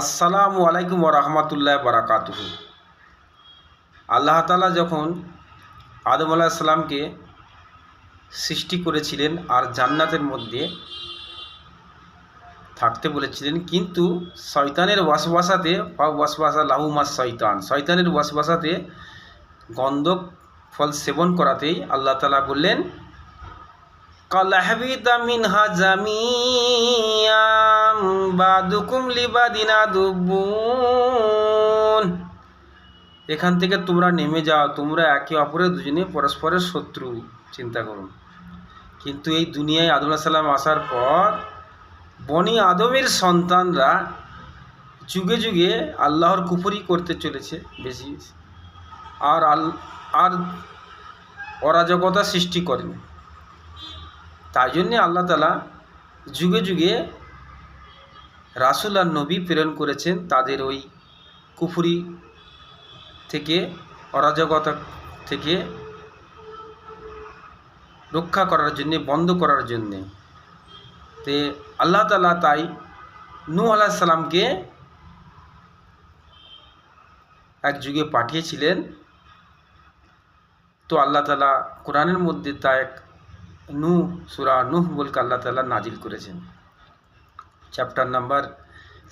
আসসালামু আলাইকুম রহমতুল্লাহ বারাকাতুহ। আল্লাহ তালা যখন আদম আলাহিসাল্লামকে সৃষ্টি করেছিলেন আর জান্নাতের মধ্যে থাকতে বলেছিলেন, কিন্তু শয়তানের ওয়াসবাসাতে ওয়াসবাসা লাহুমাস শয়তান, শয়তানের ওয়াসবাসাতে গন্ধক ফল সেবন করাতেই আল্লাহ তালা বললেন কালাহবিতা মিনহা জামিয়াম বাদুকুম লিবাদিনা দুবুন। এখান থেকে তোমরা নেমে যাও, তোমরা একে অপরের দুজনে পরস্পরের শত্রু, চিন্তা করুন। কিন্তু এই দুনিয়ায় আদম সাল্লাম আসার পর বনি আদমের সন্তানরা যুগে যুগে আল্লাহর কুফরি করতে চলেছে বেশি। আর আল, আর অরাজকতা সৃষ্টি করেনি। তাই জন্যে আল্লাহ তালা যুগে যুগে রাসুল আর নবী প্রেরণ করেছেন তাদের ওই কুফুরি থেকে, অরাজকতা থেকে রক্ষা করার জন্যে, বন্ধ করার জন্যে। তে আল্লাহ তালা তাই নূ আলাহ সালামকে এক যুগে পাঠিয়েছিলেন। তো আল্লাহ তালা কোরআনের মধ্যে তা এক নূ সুরা নুহ বলকে আল্লাহ তালা নাজিল করেছেন। Chapter number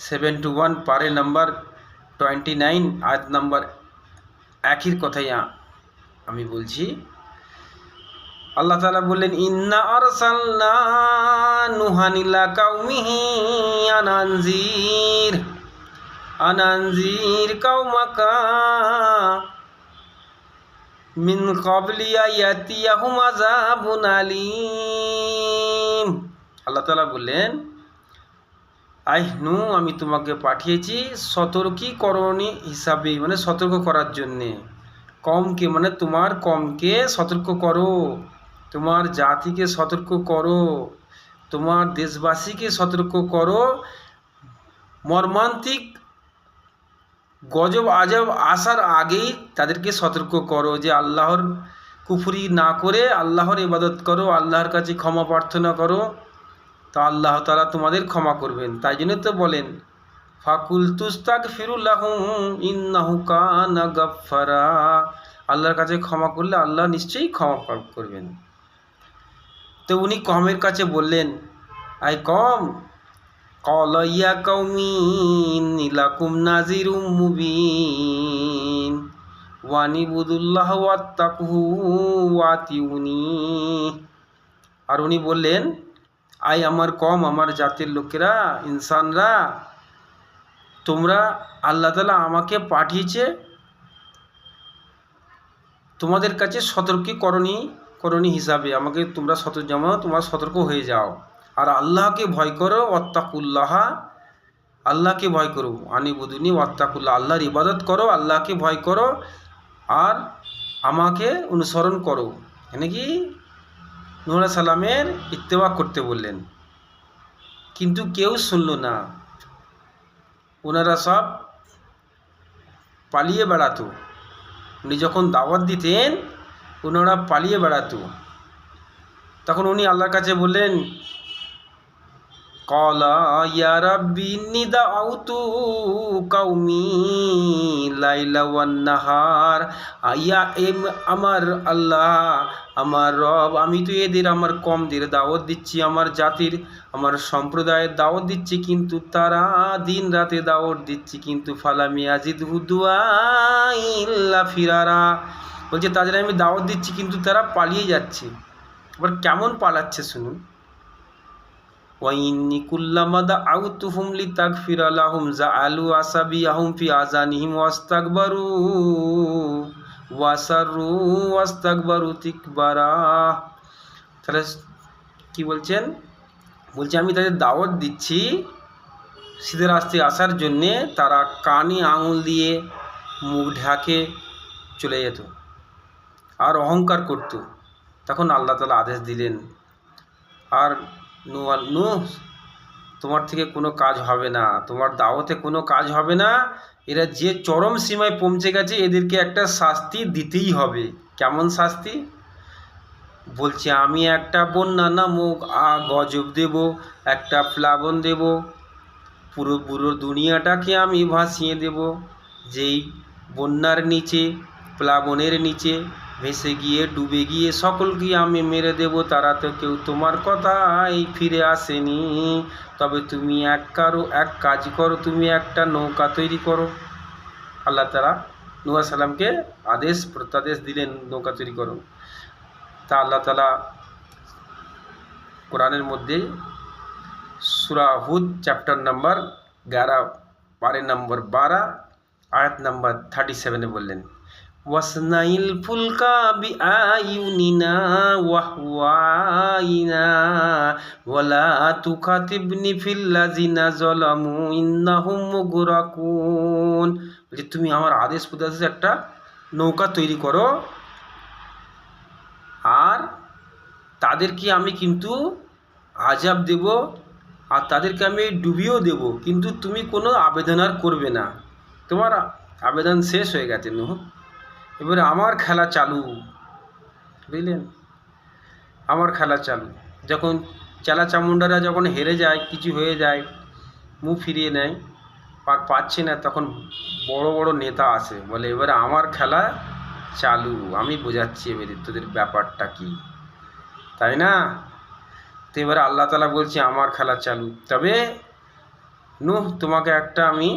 seven two one পারে নাম্বার টোয়েন্টি নাইন আয়াত নাম্বার একই কথাই আমি বলছি। আল্লাহ তালা বললেন, ইন্না আরসালনা নুহানিল্লা কাউমিহি আনানজির। আনানজির কাউমাকা মিন কবলিয়া ইয়াতিয়াহুম আযাবুন আলীম। আল্লাহ তাআলা বললেন আই নু, আমি তোমাকে পাঠিয়েছি সতর্কীকরণী হিসাবে মানে সতর্ক করার জন্যে। কমকে মানে তোমার কমকে সতর্ক করো। তোমার জাতিকে সতর্ক করো। তোমার দেশবাসীকে সতর্ক করো। মর্মান্তিক গজব, আজব আসার আগেই তাদেরকে সতর্ক করো যে আল্লাহর কুফুরি না করে, আল্লাহর ইবাদত করো, আল্লাহর কাছে ক্ষমা প্রার্থনা করো। তা আল্লাহ তালা তোমাদের ক্ষমা করবেন। তাই জন্য তো বলেন, ফাকুল তুস্তাক কানা গফারা আল্লাহর কাছে ক্ষমা করলে আল্লাহ নিশ্চয়ই ক্ষমা করবেন। তো উনি কমের কাছে বললেন আই কম, কলইয়া কৌমিন নীলাকুম নাজিরুম মুবিন। ওয়ানি বুদুল্লাহ ওয়াত্তাকহু ওয়াতিউনি আর উনি বললেন আই আমার কম, আমার জাতির লোকেরা, ইনসানরা, তোমরা আল্লাহ তালা আমাকে পাঠিয়েছে। তোমাদের কাছে সতর্কীকরণী করণী হিসাবে আমাকে তোমরা সতর্ক যেমন তোমরা সতর্ক হয়ে যাও। আর আল্লাহকে ভয় করো, ওয়াত্তাকুল্লাহ, আল্লাহকে ভয় করো। আনি বুধুনি ওয়াত্তাকুল্লাহ, আল্লাহর ইবাদত করো, আল্লাহকে ভয় করো। আর আমাকে অনুসরণ করো। এনে কি নুরা সালামের ইত্তেবা করতে বললেন। কিন্তু কেউ শুনল না। ওনারা সব পালিয়ে বেড়াতো। উনি যখন দাওয়াত দিতেন, ওনারা পালিয়ে বেড়াতো। তখন উনি আল্লাহর কাছে বললেন লাইলা ওয়ান নাহার আমার আল্লাহ, আমার রব, আমি তো এদের আমার কমদের দাওয়াত দিচ্ছি, আমার জাতির, আমার সম্প্রদায়ের দাওয়াত দিচ্ছি, কিন্তু তারা দিন রাতে দাওয়াত দিচ্ছি, কিন্তু ফালামি আজিদ হুদুয়া ফিরারা। বলছে, তাদের আমি দাওয়াত দিচ্ছি, কিন্তু তারা পালিয়ে যাচ্ছে। এবার কেমন পালাচ্ছে শুনুন। ওয়াইন্নি কুল্লামা দাআউতুহুম লিতাগফিরা লাহুম জাআলু আসাবিয়াহুম ফি আযানিহিম ওয়াস্তাকবারু ওয়াসারু ওয়াস্তাকবারু তিকবারা তাহলে কি বলছেন? বলছে, আমি তাদের দাওয়াত দিচ্ছি সিধে রাস্তায় আসার জন্যে। তারা কানে আঙুল দিয়ে মুখ ঢাকে চলে যেত আর অহংকার করত। তখন আল্লাহ তালা আদেশ দিলেন। আর নু আল, নু, তোমার থেকে কোনো কাজ হবে না, তোমার দাওয়াতে কোনো কাজ হবে না, এরা যে চরম সীমায় পৌঁছে গেছে, এদেরকে একটা শাস্তি দিতেই হবে। কেমন শাস্তি? বলছে, আমি একটা বন্যা নামক আ গজব দেব, একটা প্লাবন দেব, পুরো পুরো দুনিয়াটাকে আমি ভাসিয়ে দেব, যেই বন্যার নিচে, প্লাবনের নিচে ভেসে গিয়ে, ডুবে গিয়ে সকলকে আমি মেরে দেব, তারা তো কেউ তোমার কথাই ফিরে আসেনি। তবে তুমি এক কারও, এক কাজ করো, তুমি একটা নৌকা তৈরি করো। আল্লাহ তালা নুয়া সালামকে আদেশ, প্রত্যাদেশ দিলেন, নৌকা তৈরি করো। তা আল্লাহ তালা কোরআনের মধ্যে সুরা হুদ চ্যাপ্টার নাম্বার গ্যারহ পারে নম্বর বারো, আয়াত নাম্বার থার্টি সেভেনে বললেন। ওয়াসনাইল ফুলকা বি আয়ুনিনা ওয়াহওয়াইনা ওয়ালা তুখাতিবনি ফিল্লাজিনা জলামু ইন্নাহুম মুগরাকুন যে তুমি আমার আদেশ প্রদেশে একটা নৌকা তৈরি করো আর তাদেরকে আমি কিন্তু আজাব দেব আর তাদেরকে আমি ডুবিয়েও দেব, কিন্তু তুমি কোনো আবেদন আর করবে না। তোমার আবেদন শেষ হয়ে গেছে, নুহ। এবারে আমার খেলা চালু, বুঝলেন? আমার খেলা চালু। যখন চেলা চামুন্ডারা যখন হেরে যায়, কিছু হয়ে যায়, মুখ ফিরিয়ে নেয় পাচ্ছে না, তখন বড় বড় নেতা আসে, বলে, এবারে আমার খেলা চালু, আমি বোঝাচ্ছি এবারে তোদের ব্যাপারটা কি? তাই না? তো এবারে আল্লাহ তালা বলছে, আমার খেলা চালু। তবে নুহ, তোমাকে একটা আমি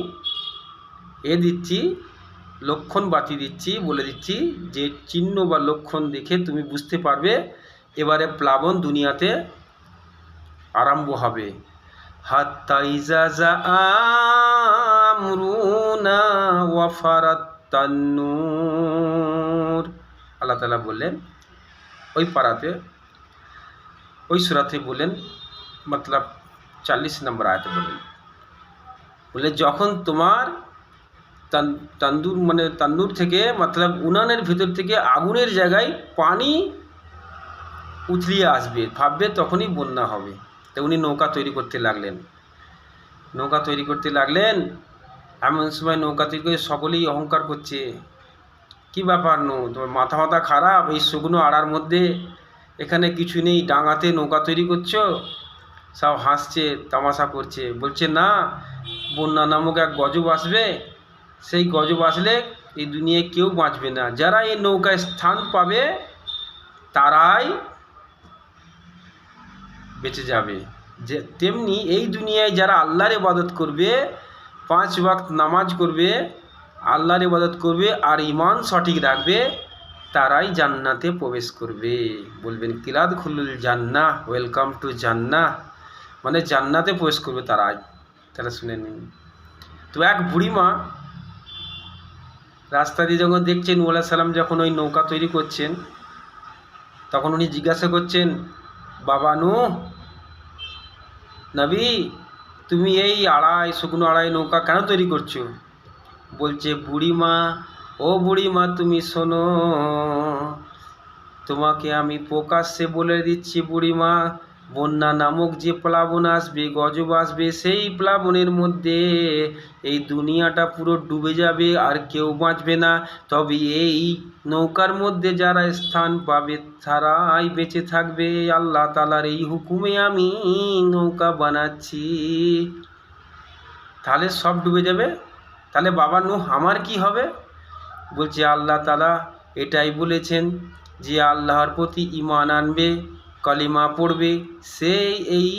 এ দিচ্ছি লক্ষণ বাতি দিচ্ছি, বলে দিচ্ছি যে চিহ্ন বা লক্ষণ দেখে তুমি বুঝতে পারবে এবারে প্লাবন দুনিয়াতে আরম্ভ হবে। হাত্তা ইজাজা আমরুনা ওয়াফারাত তান্নুর আল্লাহ তালা বললেন, ওই পাড়াতে, ওই সুরাতে বলেন মতলব চাল্লিশ নম্বর আয়তে বলেন বলে যখন তোমার তান্দুর মানে তান্দুর থেকে, মতলব উনানের ভিতর থেকে আগুনের জায়গায় পানি উথলিয়ে আসবে, ভাববে তখনই বন্যা হবে। তো উনি নৌকা তৈরি করতে লাগলেন। নৌকা তৈরি করতে লাগলেন, এমন সময় নৌকা তৈরি করে সকলেই অহংকার করছে। কি ব্যাপার নো? তোমার মাথা মাথা খারাপ? এই শুকনো আড়ার মধ্যে এখানে কিছু নেই, ডাঙাতে নৌকা তৈরি করছ? সব হাসছে, তামাশা করছে। বলছে, না, বন্যা নামক এক গজব আসবে। সেই গজব আসলে এই দুনিয়ায় কেউ বাঁচবে না। যারা এই নৌকায় স্থান পাবে, তারাই বেঁচে যাবে। যে তেমনি এই দুনিয়ায় যারা আল্লাহর ইবাদত করবে, পাঁচ ওয়াক্ত নামাজ করবে, আল্লাহর ইবাদত করবে আর ইমান সঠিক রাখবে, তারাই জান্নাতে প্রবেশ করবে। বলবেন কিলাদ খুলুল জান্না ওয়েলকাম টু জান্না মানে জান্নাতে প্রবেশ করবে তারাই। তারা শুনে নিন। তো এক বুড়িমা রাস্তা দিয়ে যখন দেখছেন ওলা সালাম যখন ওই নৌকা তৈরি করছেন, তখন উনি জিজ্ঞাসা করছেন, বাবা নু, নবী, তুমি এই আড়াই, শুকনো আড়াই নৌকা কেন তৈরি করছ? বলছে, বুড়িমা, ও বুড়িমা, তুমি শোনো, তোমাকে আমি প্রকাশ্যে বলে দিচ্ছি বুড়িমা বন্যা নামক যে প্লাবন আসবে, গজব আসবে, সেই প্লাবনের মধ্যে এই দুনিয়াটা পুরো ডুবে যাবে, আর কেউ বাঁচবে না। তবে এই নৌকার মধ্যে যারা স্থান পাবে, তারাই বেঁচে থাকবে। আল্লাহ তালার এই হুকুমে আমি নৌকা বানাচ্ছি। তাহলে সব ডুবে যাবে? তাহলে বাবা নু আমার কি হবে? বলছে, আল্লাহ তালা এটাই বলেছেন যে আল্লাহর প্রতি ইমান আনবে। কলিমা পড়বে, সেই এই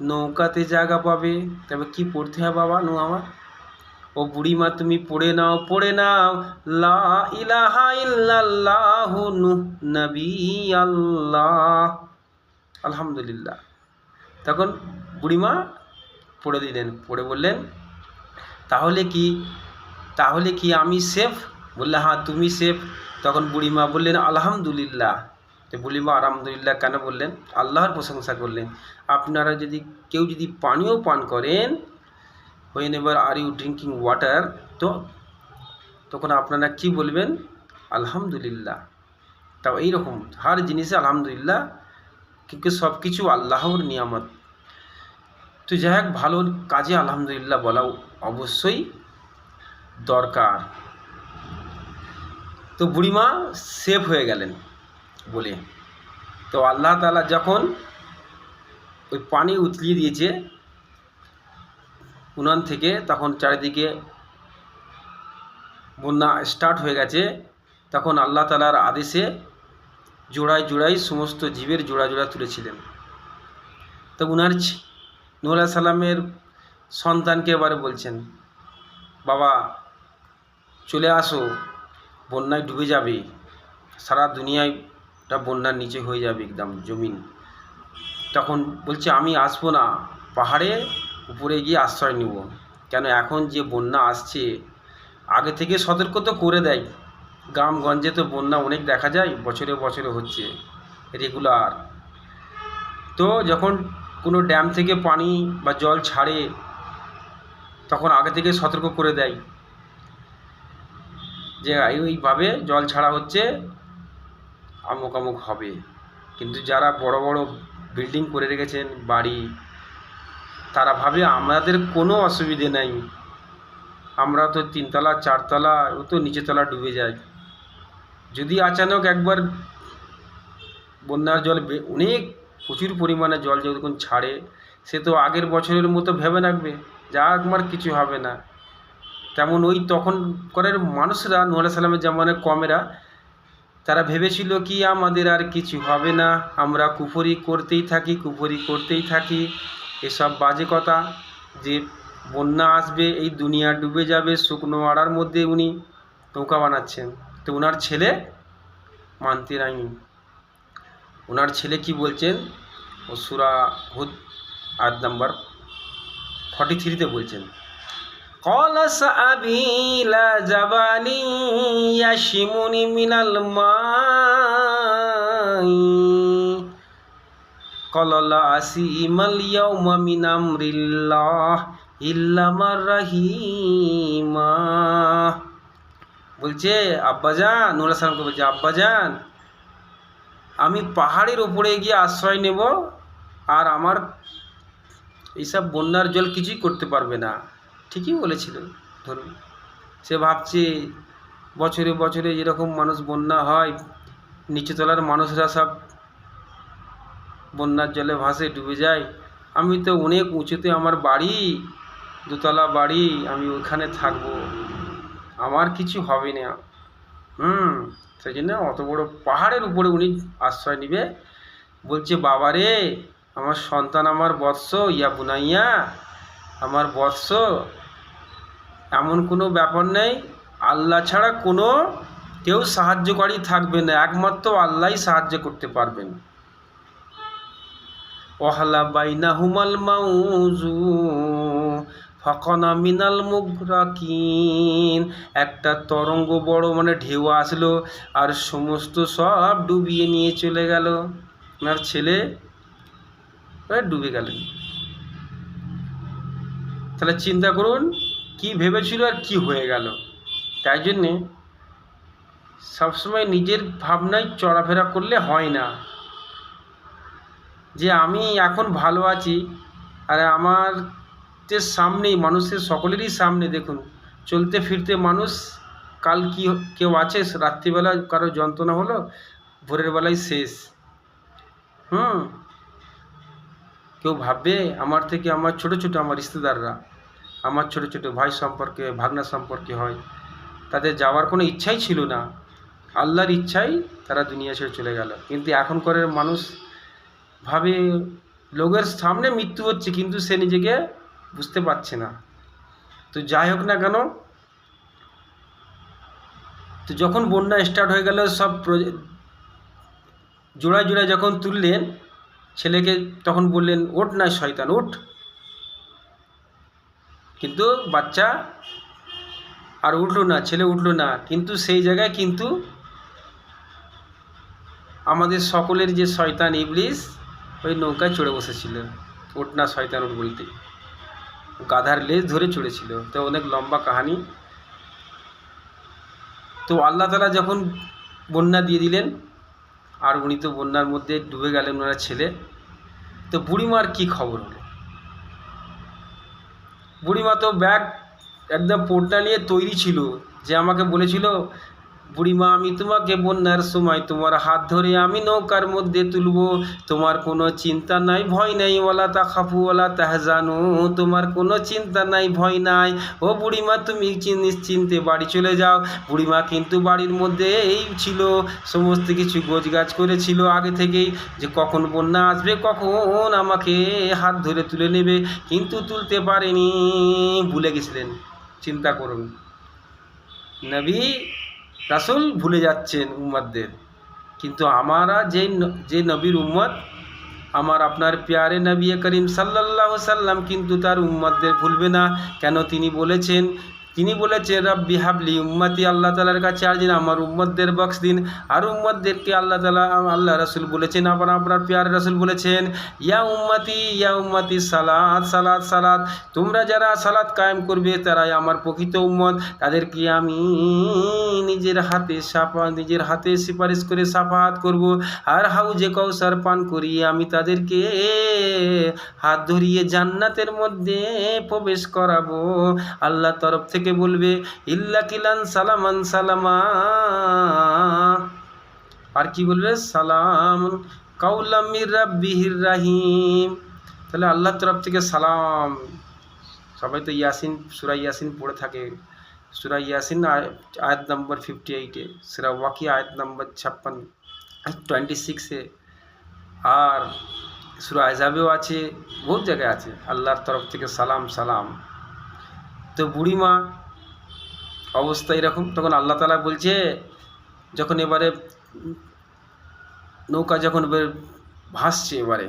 নৌকাতে জায়গা পাবে। তবে কি পড়তে হবে বাবা নু আমার? ও বুড়িমা, তুমি পড়ে নাও পড়ে নাও। লা ইলাহা নবী আল্লাহ। আলহামদুলিল্লাহ। তখন বুড়িমা পড়ে দিলেন, পড়ে বললেন, তাহলে কি তাহলে কি আমি সেফ বললে হ্যাঁ তুমি সেফ তখন বুড়িমা বললেন, আলহামদুলিল্লাহ। তো বুড়িমা আলহামদুলিল্লাহ, কেন বললেন? আল্লাহর প্রশংসা করলেন। আপনারা যদি কেউ যদি পানীয় পান করেন whenever are you drinking water তো তখন আপনারা কি বলবেন? আলহামদুলিল্লাহ। তাও এইরকম, হার জিনিসে আলহামদুলিল্লাহ, কিন্তু সব কিছু আল্লাহর নিয়ামত। তো যাই হোক, ভালো কাজে আলহামদুলিল্লাহ বলা অবশ্যই দরকার। তো বুড়িমা সেফ হয়ে গেলেন। বলে। তো আল্লাহ তালা যখন ওই পানি উতলিয়ে দিয়েছে, উনান থেকে তখন চারিদিকে বন্যা স্টার্ট হয়ে গেছে। তখন আল্লাহ তালার আদেশে জোড়ায় জোড়ায় সমস্ত জীবের জোড়া জোড়া তুলেছিলেন। তো উনার নুয়াল্লাহ সাল্লামের সন্তানকে এবারে বলছেন, বাবা, চলে আসো, বন্যায় ডুবে যাবে, সারা দুনিয়াটা বন্যার নিচে হয়ে যাবে একদম জমিন। তখন বলছে, আমি আসব না। পাহাড়ে উপরে গিয়ে আশ্রয় নেব। কেন এখন যে বন্যা আসছে, আগে থেকে সতর্ক তো করে দেয়। গ্রামগঞ্জে তো বন্যা অনেক দেখা যায়, বছরে বছরে হচ্ছে রেগুলার তো যখন কোনো ড্যাম থেকে পানি বা জল ছাড়ে, তখন আগে থেকে সতর্ক করে দেয়। যে এইভাবে জল ছাড়া হচ্ছে আমুক আমুক হবে। কিন্তু যারা বড় বড় বিল্ডিং করে রেখেছেন, বাড়ি, তারা ভাবে আমাদের কোনো অসুবিধে নাই। আমরা তো তিনতলা, চারতলা, ও তো নিচেতলা ডুবে যায়। যদি আচানক একবার বন্যার জল অনেক প্রচুর পরিমাণে জল যখন ছাড়ে, সে তো আগের বছরের মতো ভেবে রাখবে, যা আমার কিছু হবে না। তেমন ওই তখন তখনকারের মানুষরা নুয়াল্লাহ সাল্লামের জামানের কমেরা তারা ভেবেছিল কি আমাদের আর কিছু হবে না, আমরা কুফরি করতেই থাকি, কুফরি করতেই থাকি। এসব বাজে কথা যে বন্যা আসবে, এই দুনিয়া ডুবে যাবে, শুকনো আড়ার মধ্যে উনি নৌকা বানাচ্ছেন। তো ওনার ছেলে মানতে নাইনি ওনার ছেলে কি বলছেন? ও সুরা হুদ আয়াত নাম্বার ফর্টি থ্রিতে বলছেন। قال سأبي إلى جبل يشمني من الماء قال لا أسيم اليوم من أمر الله إلا من رحيما বলছে আব্বাজান নুরা সালামকে বলছে আব্বাজান আমি পাহাড়ের উপরে গিয়ে আশ্রয় নেব আর আমার এইসব বন্যার জল কিছুই করতে পারবে না ঠিকই বলেছিল, ধরুন। সে ভাবছে, বছরে বছরে যেরকম মানুষ বন্যা হয় নিচুতলার মানুষরা সব বন্যার জলে ভাসে, ডুবে যায়। আমি তো অনেক উঁচুতে আমার বাড়ি, দোতলা বাড়ি, আমি ওখানে থাকব। আমার কিছু হবে না। হুম, সেই জন্য অত বড় পাহাড়ের উপরে উনি আশ্রয় নিবে। বলছে, বাবা রে, আমার সন্তান আমার বৎস, ইয়া বুনাইয়া, আমার বৎস এমন কোনো ব্যাপার নেই। আল্লাহ ছাড়া কোনো কেউ সাহায্যকারী থাকবে না। একমাত্র আল্লাহই সাহায্য করতে পারবেন। ওহালা বাইনা হুমাল মাউজু ফকনা মিনাল মুগরাকিন। একটা তরঙ্গ বড় মানে ঢেউ আসলো আর সমস্ত সব ডুবিয়ে নিয়ে চলে গেল। ওনার ছেলে ডুবে গেলেন। তাহলে চিন্তা করুন কি ভেবেছিল আর কি হয়ে গেল? তাই জন্যে সবসময় নিজের ভাবনায় চলাফেরা করলে হয় না। যে আমি এখন ভালো আছি আর আমার যে সামনেই, মানুষের সকলেরই সামনে দেখুন, চলতে ফিরতে মানুষ, কাল কি কেউ আছে? রাত্রিবেলা কারও যন্ত্রণা হলো? ভোরের বেলায় শেষ। হুম। কেউ ভাববে আমার থেকে আমার ছোট ছোট আমার রিশতেদাররা আমার ছোট ছোট ভাই সম্পর্কে, ভাগনা সম্পর্কে হয়। তাদের যাওয়ার কোনো ইচ্ছাই ছিল না। আল্লাহর ইচ্ছাই তারা দুনিয়া ছেড়ে চলে গেল। কিন্তু এখনকার মানুষ ভাবে, লোকের সামনে মৃত্যু হচ্ছে, কিন্তু সে নিজেকে বুঝতে পারছে না। তো যাই হোক না কেন, তো যখন বন্যা স্টার্ট হয়ে গেল, সব জোড়ায় জোড়ায় যখন তুললেন, ছেলেকে তখন বললেন, ওঠ না শয়তান, ওঠ। কিন্তু বাচ্চা আর উঠল না, ছেলে উঠল না। কিন্তু সেই জায়গায় কিন্তু আমাদের সকলের যে শয়তান ইবলিস, ওই নৌকায় চড়ে বসেছিল। ওঠ না শয়তান ওঠ বলতে। গাধার লেজ ধরে চড়েছিল। তো অনেক লম্বা কাহানি। তো আল্লাহ তালা যখন বন্যা দিয়ে দিলেন, আর উনি তো বন্যার মধ্যে ডুবে গেলেন ওনার ছেলে, তো বুড়িমার কি খবর হলো? বুড়িমা তো ব্যাগ একদম পোর্টটা নিয়ে তৈরি ছিল যে আমাকে বলেছিল বুড়িমা, আমি তোমাকে বন্যার সময় তোমার হাত ধরে আমি নৌকার মধ্যে তুলব। তোমার কোনো চিন্তা নাই, ভয় নাই ওলা তা খাফু ওলা তাহজানু। তোমার কোনো চিন্তা নাই, ভয় নাই। ও বুড়িমা, তুমি নিশ্চিন্তে বাড়ি চলে যাও। বুড়িমা কিন্তু বাড়ির মধ্যে এই ছিল। সমস্ত কিছু গোছগাছ করেছিল আগে থেকেই। যে কখন বন্যা আসবে, কখন আমাকে হাত ধরে তুলে নেবে। কিন্তু তুলতে পারেনি। ভুলে গেছিলেন। চিন্তা করুন। নবী রাসুল ভুলে যাচ্ছেন উম্মাদদের কিন্তু আমারা যে যে নবীর উম্মত, আমার আপনার প্যারে নবী করিম সাল্লাল্লাহু সাল্লাম কিন্তু তার উম্মতদের ভুলবে না। কেন তিনি বলেছেন তিনি বলেছেন, রব্বি হাবলি উম্মাতি আল্লাহ তালার কাছে আর দিন আমার উম্মতদের বক্স দিন, আর উম্মতদেরকে আল্লাহ তালা আল্লাহ রসুল বলেছেন, আবার আপনার প্যার রসুল বলেছেন, ইয়া উম্মাতি, ইয়া উম্মতি সালাদ সালাদ সালাদ তোমরা যারা সালাদ কায়েম করবে, তারাই আমার প্রকৃত উম্মত। তাদেরকে আমি নিজের হাতে সাফা, নিজের হাতে সুপারিশ করে সাফাহাত করব। আর হাউজে কৌসার পান করিয়ে আমি তাদেরকে হাত ধরিয়ে জান্নাতের মধ্যে প্রবেশ করাবো। আল্লাহ তরফ থেকে বলবে, ইল্লা কিলান সালামান সালামা। আর কি বলবে? সালাম কাউলামির রাব্বিহির রাহিম। তাহলে আল্লাহর তরফ থেকে সালাম। সবাই তো ইয়াসিন, সুরা ইয়াসিন পড়ে থাকে। সুরা ইয়াসিন আয়াত নম্বর ফিফটি এইটে সুরা ওয়াকি আয়াত নম্বর ছাপ্পান্ন টোয়েন্টি সিক্সে আর সুরা আজাবেও আছে, বহুত জায়গায় আছে। আল্লাহর তরফ থেকে সালাম সালাম। তো বুড়ি মা অবস্থা এরকম, তখন আল্লাহ তালা বলছে, যখন এবারে নৌকা যখন ভাসছে এবারে